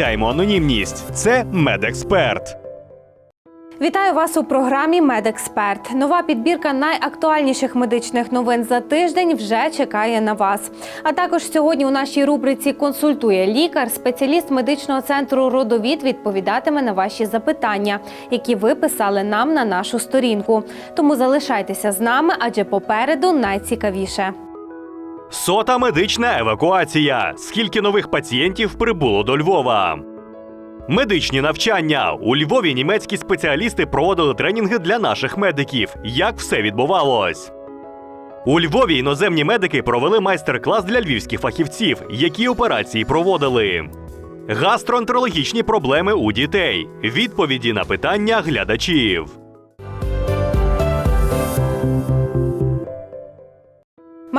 анонімність. Це медексперт. Вітаю вас у програмі Медексперт. Нова підбірка найактуальніших медичних новин за тиждень вже чекає на вас. А також сьогодні у нашій рубриці Консультує лікар, спеціаліст медичного центру Родовід відповідатиме на ваші запитання, які ви писали нам на нашу сторінку. Тому залишайтеся з нами, адже попереду найцікавіше. Сота медична евакуація. Скільки нових пацієнтів прибуло до Львова? Медичні навчання у Львові німецькі спеціалісти проводили тренінги для наших медиків. Як все відбувалось? У Львові іноземні медики провели майстер-клас для львівських фахівців, які операції проводили. Гастроентерологічні проблеми у дітей. Відповіді на питання глядачів.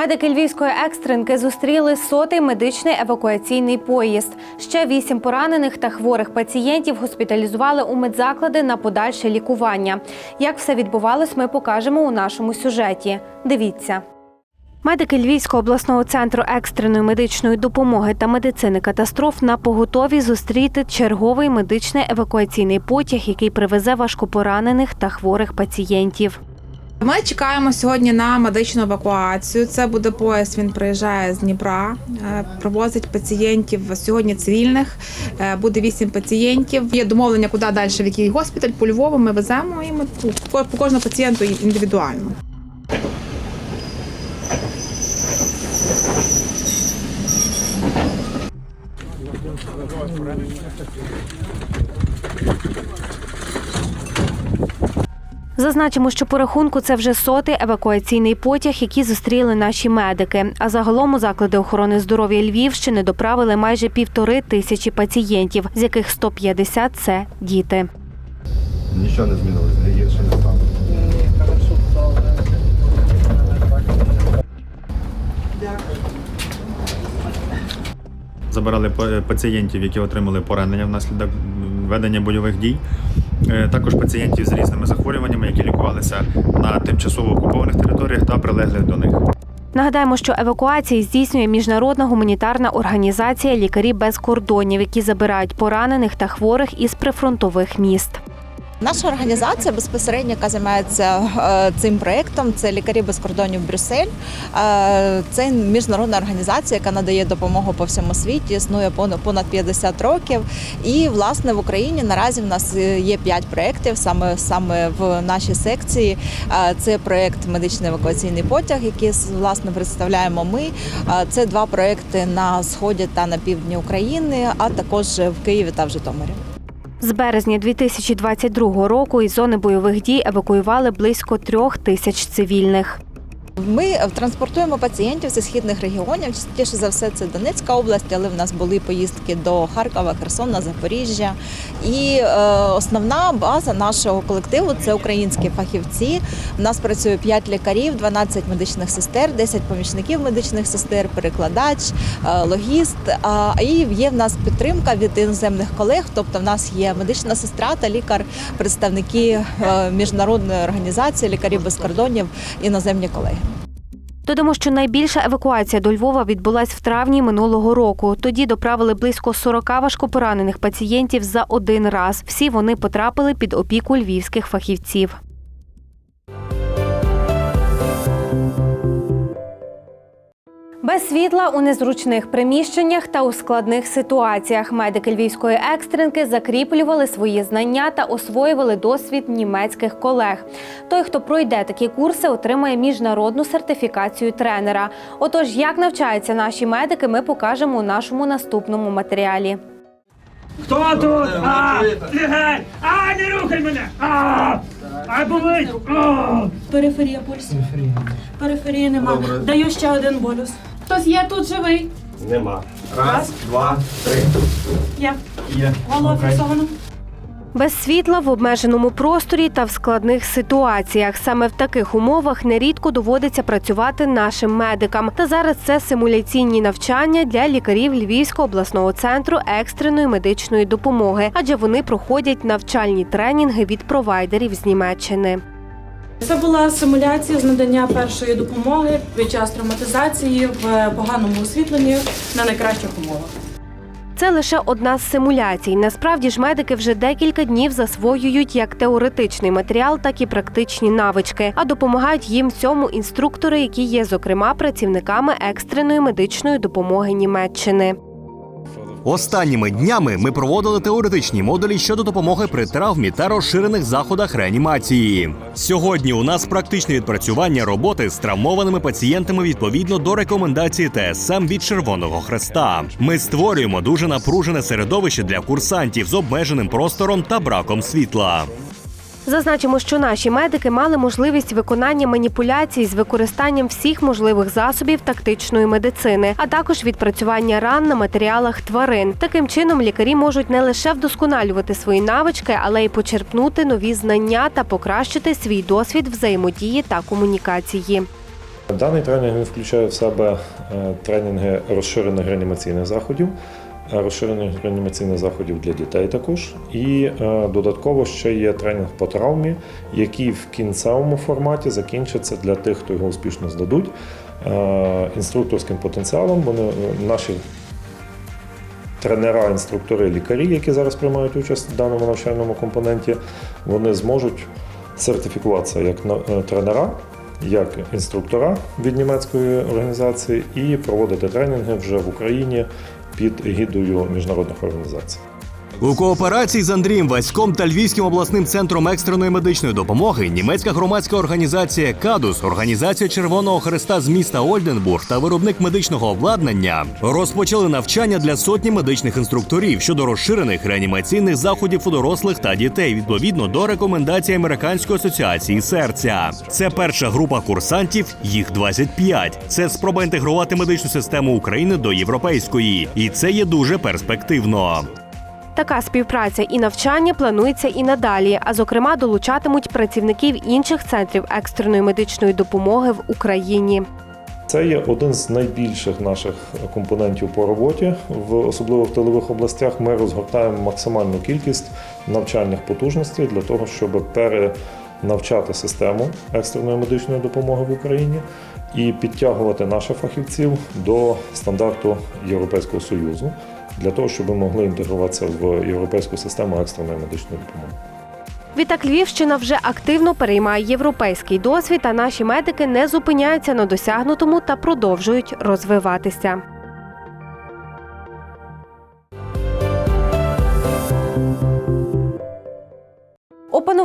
Медики львівської екстренки зустріли сотий медичний евакуаційний поїзд. Ще вісім поранених та хворих пацієнтів госпіталізували у медзаклади на подальше лікування. Як все відбувалось, ми покажемо у нашому сюжеті. Дивіться. Медики Львівського обласного центру екстреної медичної допомоги та медицини катастроф на поготові зустріти черговий медичний евакуаційний потяг, який привезе важкопоранених та хворих пацієнтів. Ми чекаємо сьогодні на медичну евакуацію. Це буде поїзд. Він приїжджає з Дніпра, е, провозить пацієнтів сьогодні цивільних. Е, Буде вісім пацієнтів. Є домовлення, куди далі, в який госпіталь по Львову. Ми веземо і ми по- кожному пацієнту індивідуально. Зазначимо, що по рахунку це вже сотий евакуаційний потяг, який зустріли наші медики. А загалом у заклади охорони здоров'я Львівщини доправили майже півтори тисячі пацієнтів, з яких 150 – це діти. Нічого не змінилось, не гірше, не стало. Забирали пацієнтів, які отримали поранення внаслідок ведення бойових дій. Е, Також пацієнтів з різними захворюваннями, які лікувалися на тимчасово окупованих територіях та прилеглих до них. Нагадаємо, що евакуації здійснює міжнародна гуманітарна організація Лікарі без кордонів, які забирають поранених та хворих із прифронтових міст. Наша організація безпосередньо яка займається е, цим проєктом, це лікарі без кордонів Брюссель. Е, Це міжнародна організація, яка надає допомогу по всьому світі. Існує понад понад 50 років. І власне в Україні наразі в нас е, є 5 проєктів саме саме в нашій секції. Це проєкт медичний евакуаційний потяг, який власне представляємо ми. Це два проєкти на сході та на півдні України, а також в Києві та в Житомирі. З березня 2022 року із зони бойових дій евакуювали близько трьох тисяч цивільних. Ми е, транспортуємо пацієнтів зі східних регіонів. Частіше за все це Донецька область, але в нас були поїздки до Харкова, Херсона, Запоріжжя. І е, основна база нашого колективу це українські фахівці. У нас працює 5 лікарів, 12 медичних сестер, 10 помічників медичних сестер, перекладач, е, логіст. І є в нас підтримка від іноземних колег. Тобто, в нас є медична сестра та лікар, представники міжнародної організації, лікарі без кордонів, іноземні колеги. Додамо, що найбільша евакуація до Львова відбулась в травні минулого року. Тоді доправили близько 40 важкопоранених пацієнтів за один раз. Всі вони потрапили під опіку львівських фахівців. Без світла у незручних приміщеннях та у складних ситуаціях медики львівської екстренки закріплювали свої знання та освоювали досвід німецьких колег. Той, хто пройде такі курси, отримає міжнародну сертифікацію тренера. Отож, як навчаються наші медики, ми покажемо у нашому наступному матеріалі. Хто тут? А, лягай! А, не рухай мене! А, а болить! А. Периферія пульсу. Периферії нема. Даю ще один болюс. Хтось є тут живий? Нема. Раз, два, три. Є. Голова фіксовано. Без світла в обмеженому просторі та в складних ситуаціях. Саме в таких умовах нерідко доводиться працювати нашим медикам. Та зараз це симуляційні навчання для лікарів Львівського обласного центру екстреної медичної допомоги, адже вони проходять навчальні тренінги від провайдерів з Німеччини. Це була симуляція з надання першої допомоги під час травматизації в поганому освітленні на найкращих умовах. Це лише одна з симуляцій. Насправді ж медики вже декілька днів засвоюють як теоретичний матеріал, так і практичні навички. А допомагають їм в цьому інструктори, які є зокрема працівниками екстреної медичної допомоги Німеччини. Останніми днями ми проводили теоретичні модулі щодо допомоги при травмі та розширених заходах реанімації. Сьогодні у нас практичне відпрацювання роботи з травмованими пацієнтами відповідно до рекомендації ТСМ від Червоного Хреста. Ми створюємо дуже напружене середовище для курсантів з обмеженим простором та браком світла. Зазначимо, що наші медики мали можливість виконання маніпуляцій з використанням всіх можливих засобів тактичної медицини, а також відпрацювання ран на матеріалах тварин. Таким чином лікарі можуть не лише вдосконалювати свої навички, але й почерпнути нові знання та покращити свій досвід взаємодії та комунікації. Даний тренінг він включає в себе е, тренінги розширених реанімаційних заходів, е, розширених реанімаційних заходів для дітей також. І е, додатково ще є тренінг по травмі, який в кінцевому форматі закінчиться для тих, хто його успішно здадуть. е, Інструкторським потенціалом вони наші тренера, інструктори, лікарі, які зараз приймають участь в даному навчальному компоненті, вони зможуть сертифікуватися як тренера, як інструктора від німецької організації і проводити тренінги вже в Україні під егідою міжнародних організацій. У кооперації з Андрієм Васьком та Львівським обласним центром екстреної медичної допомоги німецька громадська організація Кадус, організація Червоного Хреста з міста Ольденбург та виробник медичного обладнання розпочали навчання для сотні медичних інструкторів щодо розширених реанімаційних заходів у дорослих та дітей відповідно до рекомендацій Американської асоціації серця. Це перша група курсантів, їх 25. Це спроба інтегрувати медичну систему України до європейської, і це є дуже перспективно. Така співпраця і навчання планується і надалі, а зокрема долучатимуть працівників інших центрів екстреної медичної допомоги в Україні. Це є один з найбільших наших компонентів по роботі, в особливо в тилових областях. Ми розгортаємо максимальну кількість навчальних потужностей для того, щоб перенавчати систему екстреної медичної допомоги в Україні і підтягувати наших фахівців до стандарту Європейського союзу для того, щоб могли інтегруватися в європейську систему екстреної медичної допомоги. Відтак Львівщина вже активно переймає європейський досвід, а наші медики не зупиняються на досягнутому та продовжують розвиватися.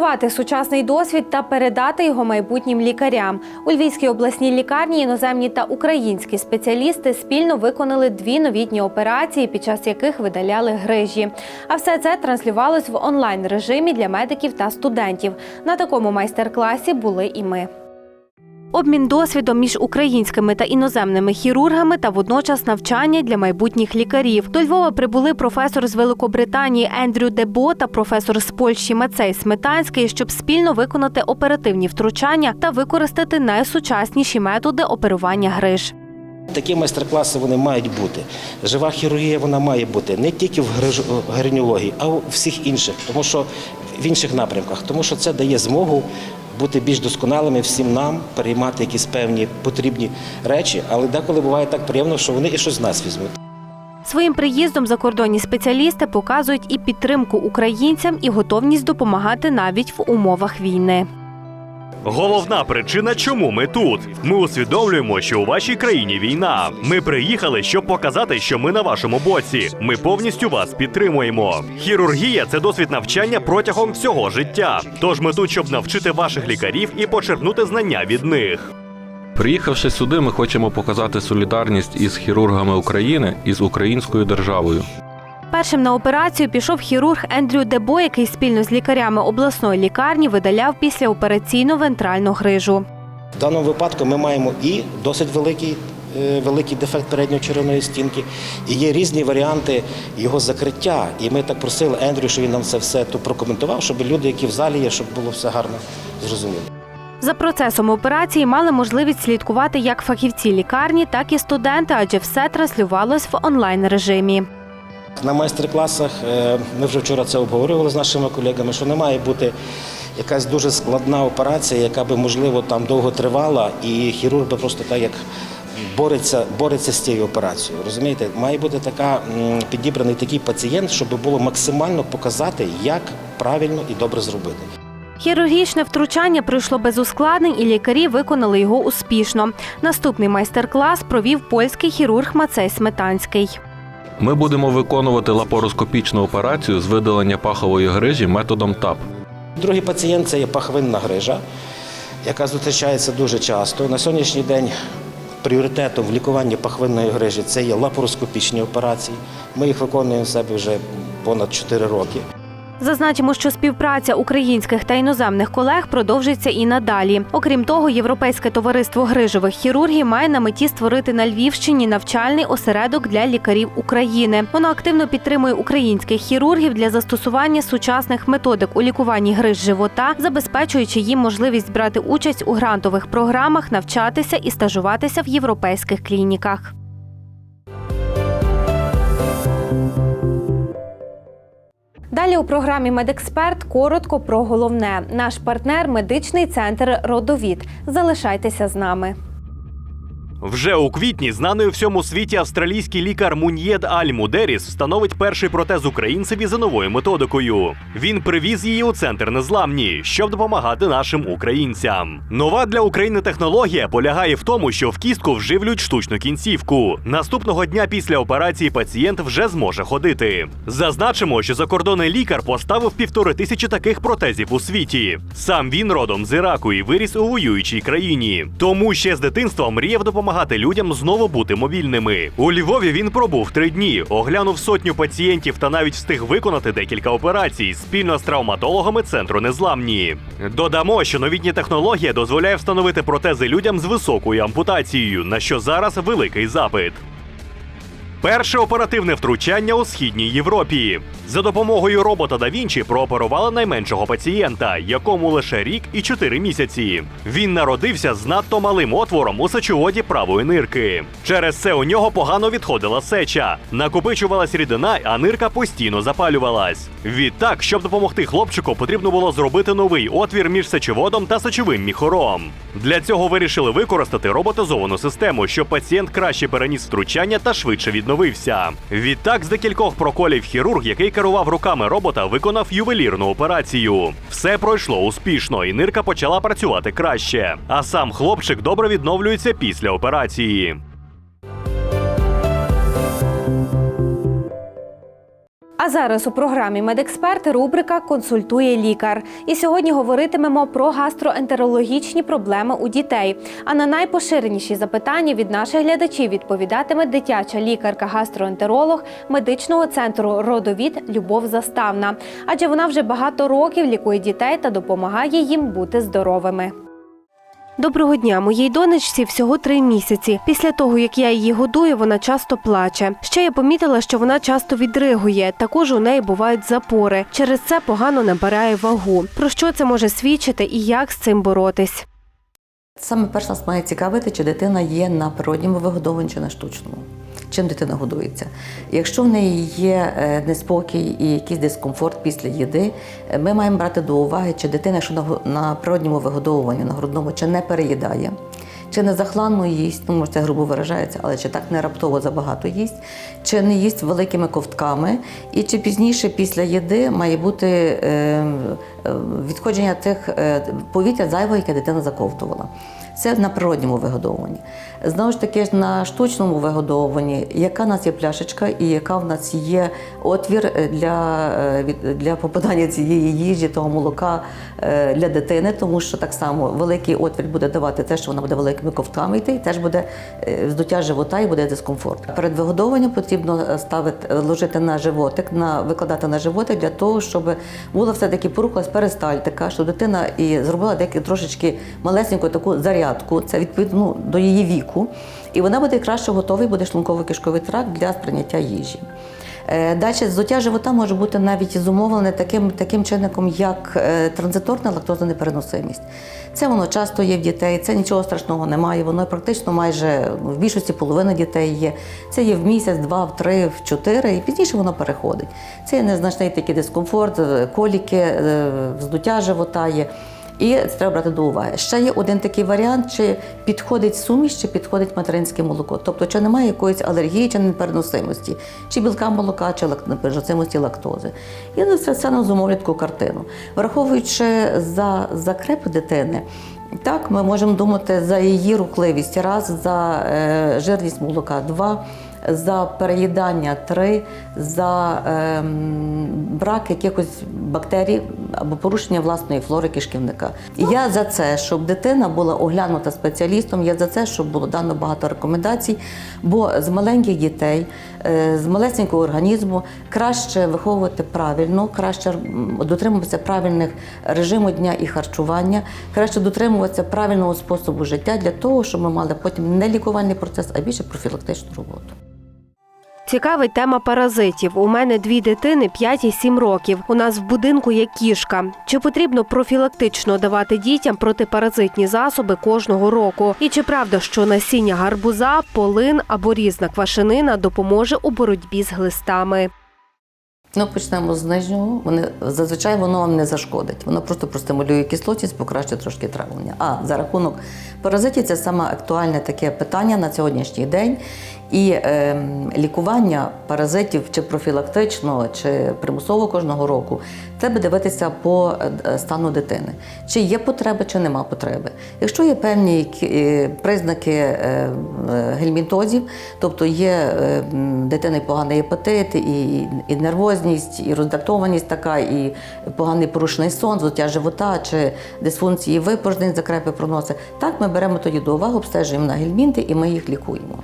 Опанувати сучасний досвід та передати його майбутнім лікарям у Львівській обласній лікарні іноземні та українські спеціалісти спільно виконали дві новітні операції, під час яких видаляли грижі. А все це транслювалось в онлайн режимі для медиків та студентів. На такому майстер-класі були і ми. Обмін досвідом між українськими та іноземними хірургами та водночас навчання для майбутніх лікарів. До Львова прибули професор з Великобританії Ендрю Дебо та професор з Польщі Мацей Сметанський, щоб спільно виконати оперативні втручання та використати найсучасніші методи оперування гриж. Такі майстер-класи вони мають бути. Жива хірургія вона має бути не тільки в гриньології, а у всіх інших, тому що в інших напрямках, тому що це дає змогу бути більш досконалими всім нам, переймати якісь певні потрібні речі, але деколи буває так приємно, що вони і щось з нас візьмуть. Своїм приїздом закордонні спеціалісти показують і підтримку українцям, і готовність допомагати навіть в умовах війни. Головна причина, чому ми тут. Ми усвідомлюємо, що у вашій країні війна. Ми приїхали, щоб показати, що ми на вашому боці. Ми повністю вас підтримуємо. Хірургія це досвід навчання протягом всього життя. Тож ми тут, щоб навчити ваших лікарів і почерпнути знання від них. Приїхавши сюди, ми хочемо показати солідарність із хірургами України і з українською державою. Першим на операцію пішов хірург Ендрю Дебо, який спільно з лікарями обласної лікарні видаляв післяопераційну вентральну грижу. В даному випадку ми маємо і досить великий е, великий дефект передньої черевної стінки, і є різні варіанти його закриття. І ми так просили Ендрю, щоб він нам це все тут прокоментував, щоб люди, які в залі є, щоб було все гарно зрозуміло. За процесом операції мали можливість слідкувати як фахівці лікарні, так і студенти, адже все транслювалось в онлайн режимі. На майстер-класах е, ми вже вчора це обговорювали з нашими колегами, що не має бути якась дуже складна операція, яка би можливо там довго тривала, і хірург би просто так як бореться, бореться з цією операцією. Розумієте, має бути така підібраний такий пацієнт, щоб було максимально показати, як правильно і добре зробити. Хірургічне втручання пройшло без ускладнень, і лікарі виконали його успішно. Наступний майстер-клас провів польський хірург Мацей Сметанський. Ми будемо виконувати лапароскопічну операцію з видалення пахової грижі методом ТАП. Другий пацієнт це є пахвинна грижа, яка зустрічається дуже часто. На сьогоднішній день пріоритетом в лікуванні пахвинної грижі це є лапароскопічні операції. Ми їх виконуємо в себе вже понад 4 роки. Зазначимо, що співпраця українських та іноземних колег продовжиться і надалі. Окрім того, Європейське товариство грижових хірургів має на меті створити на Львівщині навчальний осередок для лікарів України. Воно активно підтримує українських хірургів для застосування сучасних методик у лікуванні гриж живота, забезпечуючи їм можливість брати участь у грантових програмах, навчатися і стажуватися в європейських клініках. Далі у програмі Медексперт коротко про головне. Наш партнер медичний центр Родовід. Залишайтеся з нами. Вже у квітні знаний у всьому світі австралійський лікар Муньєд Аль Мудеріс встановить перший протез українцеві за новою методикою. Він привіз її у центр незламні, щоб допомагати нашим українцям. Нова для України технологія полягає в тому, що в кістку вживлюють штучну кінцівку. Наступного дня після операції пацієнт вже зможе ходити. Зазначимо, що закордонний лікар поставив півтори тисячі таких протезів у світі. Сам він родом з Іраку і виріс у воюючій країні. Тому ще з дитинства мріяв допомагати людям знову бути мобільними. У Львові він пробув три дні, оглянув сотню пацієнтів та навіть встиг виконати декілька операцій спільно з травматологами центру незламні. Додамо, що новітня технологія дозволяє встановити протези людям з високою ампутацією, на що зараз великий запит. Перше оперативне втручання у східній Європі. За допомогою робота Da Vinci прооперували найменшого пацієнта, якому лише рік і 4 місяці. Він народився з надто малим отвором у сечоводі правої нирки. Через це у нього погано відходила сеча, накопичувалась рідина, а нирка постійно запалювалась. Відтак, щоб допомогти хлопчику, потрібно було зробити новий отвір між сечоводом та сечовим міхором. Для цього вирішили використати роботизовану систему, щоб пацієнт краще переніс втручання та швидше відновився. Відтак, з декількох проколів хірург, який керував руками робота, виконав ювелірну операцію. Все пройшло успішно, і нирка почала працювати краще. А сам хлопчик добре відновлюється після операції. Зараз у програмі Медексперт рубрика Консультує лікар. І сьогодні говоритимемо про гастроентерологічні проблеми у дітей. А на найпоширеніші запитання від наших глядачів відповідатиме дитяча лікарка-гастроентеролог медичного центру Родовід Любов Заставна. Адже вона вже багато років лікує дітей та допомагає їм бути здоровими. Доброго дня, моїй донечці всього три місяці. Після того, як я її годую, вона часто плаче. Ще я помітила, що вона часто відригує. Також у неї бувають запори. Через це погано набирає вагу. Про що це може свідчити і як з цим боротись? Саме перша нас має цікавити, чи дитина є на природньому вигодованні чи на штучному. Чим дитина годується. Якщо в неї є е, неспокій і якийсь дискомфорт після їди, е, ми маємо брати до уваги, чи дитина, якщо на природньому вигодовуванні, на грудному, чи не переїдає, чи не захланно їсть, ну може це грубо виражається, але чи так не раптово забагато їсть, чи не їсть великими ковтками, і чи пізніше після їди має бути е, відходження тих повітря зайвого, яке дитина заковтувала. Це на природньому вигодовуванні. Знову ж таки, на штучному вигодовуванні, яка в нас є пляшечка і яка в нас є отвір е, для, е, для попадання цієї їжі, того молока е, для дитини, тому що так само великий отвір буде давати те, що вона буде великими ковтками йти, і теж буде здуття живота і буде дискомфорт. Перед вигодовуванням потрібно ставити, ложити на животик, на, викладати на животик для того, щоб була все-таки порухалась перистальтика, щоб дитина і зробила деякі трошечки малесеньку таку зарядку, це відповідно ну, до її віку, і вона буде краще готовий, буде шлунково-кишковий тракт для сприйняття їжі. Е, Далі здуття живота може бути навіть зумовлене таким, таким чинником, як е, транзиторна лактозонепереносимість. Це воно часто є в дітей, це нічого страшного немає. Воно практично майже ну, в більшості половина дітей є. Це є в місяць, два, в три, в чотири, і пізніше воно переходить. Це є незначний такий дискомфорт, е, коліки, вздуття живота є. І це треба брати до уваги. Ще є один такий варіант, чи підходить суміш, чи підходить материнське молоко. Тобто, чи немає якоїсь алергії чи непереносимості, чи білка молока, чи непереносимості лактози. І це все нам зумовлять таку картину. Враховуючи за закреп дитини, так, ми можемо думати за її рухливість, раз, за е, жирність молока, два, за переїдання, три, за ем, брак якихось бактерій або порушення власної флори кишківника. Я за це, щоб дитина була оглянута спеціалістом, я за це, щоб було дано багато рекомендацій, бо з маленьких дітей, е, з малесенького організму краще виховувати правильно, краще дотримуватися правильних режиму дня і харчування, краще дотримуватися правильного способу життя для того, щоб ми мали потім не лікувальний процес, а більше профілактичну роботу. Цікавить тема паразитів. У мене дві дитини 5 і 7 років. У нас в будинку є кішка. Чи потрібно профілактично давати дітям протипаразитні засоби кожного року? І чи правда, що насіння гарбуза, полин або різна квашенина допоможе у боротьбі з глистами? Ну, почнемо з нижнього. Вони зазвичай воно вам не зашкодить. Воно просто простимулює кислотність, покращує трошки травлення. А за рахунок паразитів це саме актуальне таке питання на сьогоднішній день. І е, лікування паразитів чи профілактично, чи примусово кожного року треба дивитися по е, стану дитини. Чи є потреби, чи нема потреби. Якщо є певні е, признаки е, гельмінтозів, тобто є е, дитини поганий гепатит, і, і нервозність, і роздратованість така, і поганий порушений сон, зуття живота чи дисфункції випорожнень, закрепи проноси, так ми беремо тоді до уваги, обстежуємо на гельмінти і ми їх лікуємо.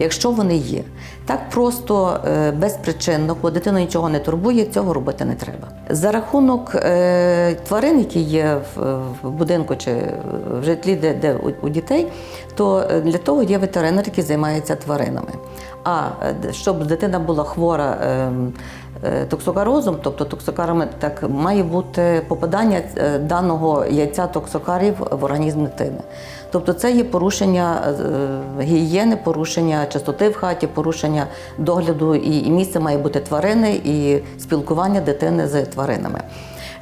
Якщо вони є, так просто е, безпричинно, коли дитину нічого не турбує, цього робити не треба. За рахунок е, тварин, які є в, будинку чи в житлі, де, де у, дітей, то е, для того є ветеринар, який займається тваринами. А щоб дитина була хвора. е, е, Токсокарозом, тобто токсокарами, так має бути попадання даного яйця токсокарів в організм дитини. Тобто це є порушення гігієни, порушення чистоти в хаті, порушення догляду і, і місце має бути тварини і спілкування дитини з тваринами.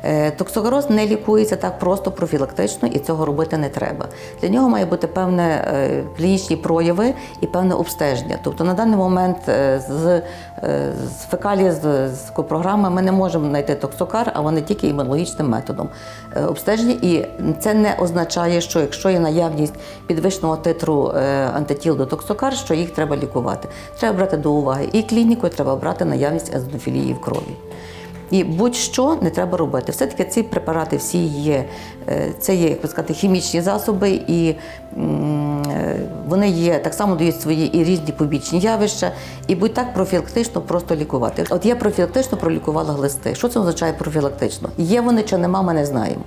Е, Токсокароз не лікується так просто профілактично і цього робити не треба. Для нього має бути певне е, клінічні прояви і певне обстеження. Тобто на даний момент е, з, з фекалії з, з копрограми ми не можемо знайти токсокар, а вони тільки імунологічним методом обстеження. І це не означає, що якщо є наявність підвищеного титру антитіл до токсокар, що їх треба лікувати. Треба брати до уваги і клініку, і треба брати наявність езонофілії в крові. І будь-що не треба робити. Все-таки ці препарати всі є, е, це є, як би сказати, хімічні засоби, і е, вони є так само дають свої і різні побічні явища, і будь так профілактично просто лікувати. От я профілактично пролікувала глисти. Що це означає профілактично? Є вони чи нема, ми не знаємо.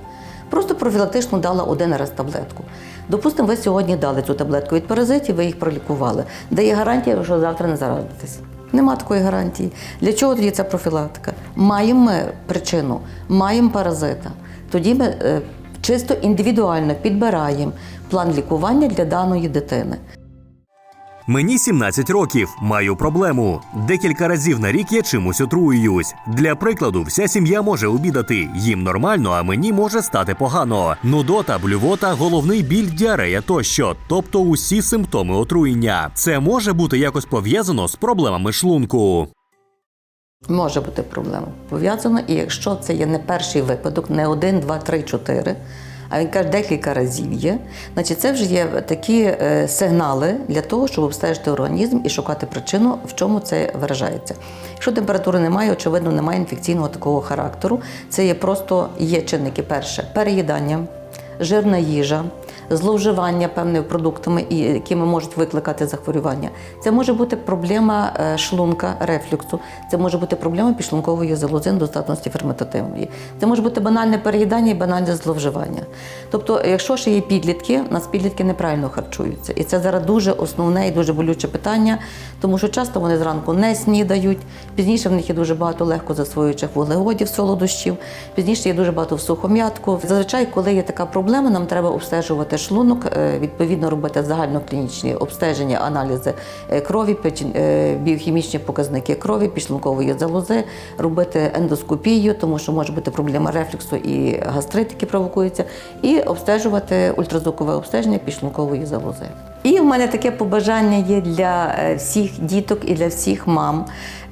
Просто профілактично дала один раз таблетку. Допустимо, ви сьогодні дали цю таблетку від паразитів, ви їх пролікували. Де є гарантія, що завтра не заразитесь? Нема такої гарантії. Для чого тоді ця профілактика? Маємо ми причину, маємо паразита. Тоді ми е, чисто індивідуально підбираємо план лікування для даної дитини. Мені 17 років, маю проблему. Декілька разів на рік я чимось отруююсь. Для прикладу, вся сім'я може обідати. Їм нормально, а мені може стати погано. Нудота, блювота, головний біль, діарея тощо, тобто усі симптоми отруєння. Це може бути якось пов'язано з проблемами шлунку. Може бути проблема пов'язано, і якщо це є не перший випадок, не один, два, три, чотири, а він каже, декілька разів є, значить це вже є такі е, сигнали для того, щоб обстежити організм і шукати причину, в чому це виражається. Якщо температури немає, очевидно, немає інфекційного такого характеру. Це є просто є чинники перше переїдання, жирна їжа, зловживання певними продуктами, якими можуть викликати захворювання. Це може бути проблема е, шлунка, рефлюксу, це може бути проблема підшлункової залози, недостатності ферментативної. Це може бути банальне переїдання і банальне зловживання. Тобто, якщо ще є підлітки, у нас підлітки неправильно харчуються. І це зараз дуже основне і дуже болюче питання, тому що часто вони зранку не снідають, пізніше в них є дуже багато легко засвоюючих вуглеводів, солодощів, пізніше є дуже багато в сухом'ятку. Зазвичай, коли є така проблема, нам треба обстежувати шлунок, е, відповідно робити загальноклінічні обстеження, аналізи е, крові, е, біохімічні показники крові, підшлункової залози, робити ендоскопію, тому що може бути проблема рефлюксу і гастрит, які провокуються, і обстежувати ультразвукове обстеження підшлункової залози. І в мене таке побажання є для е, всіх діток і для всіх мам,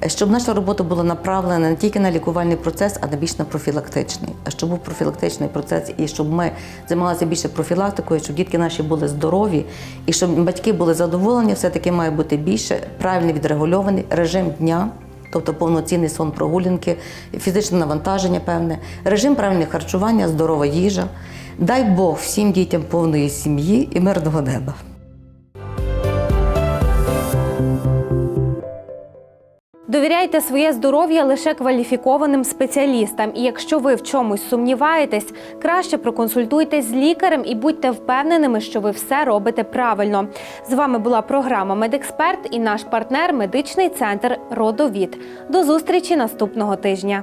щоб наша робота була направлена не тільки на лікувальний процес, а на більш на профілактичний. А щоб був профілактичний процес, і щоб ми займалися більше профілактикою, щоб дітки наші були здорові, і щоб батьки були задоволені, все-таки має бути більше правильно відрегульований режим дня. Тобто повноцінний сон прогулянки, фізичне навантаження певне, режим правильного харчування, здорова їжа. Дай Бог всім дітям повної сім'ї і мирного неба. Довіряйте своє здоров'я лише кваліфікованим спеціалістам. І якщо ви в чомусь сумніваєтесь, краще проконсультуйтесь з лікарем і будьте впевненими, що ви все робите правильно. З вами була програма Медексперт і наш партнер медичний центр Родовід. До зустрічі наступного тижня.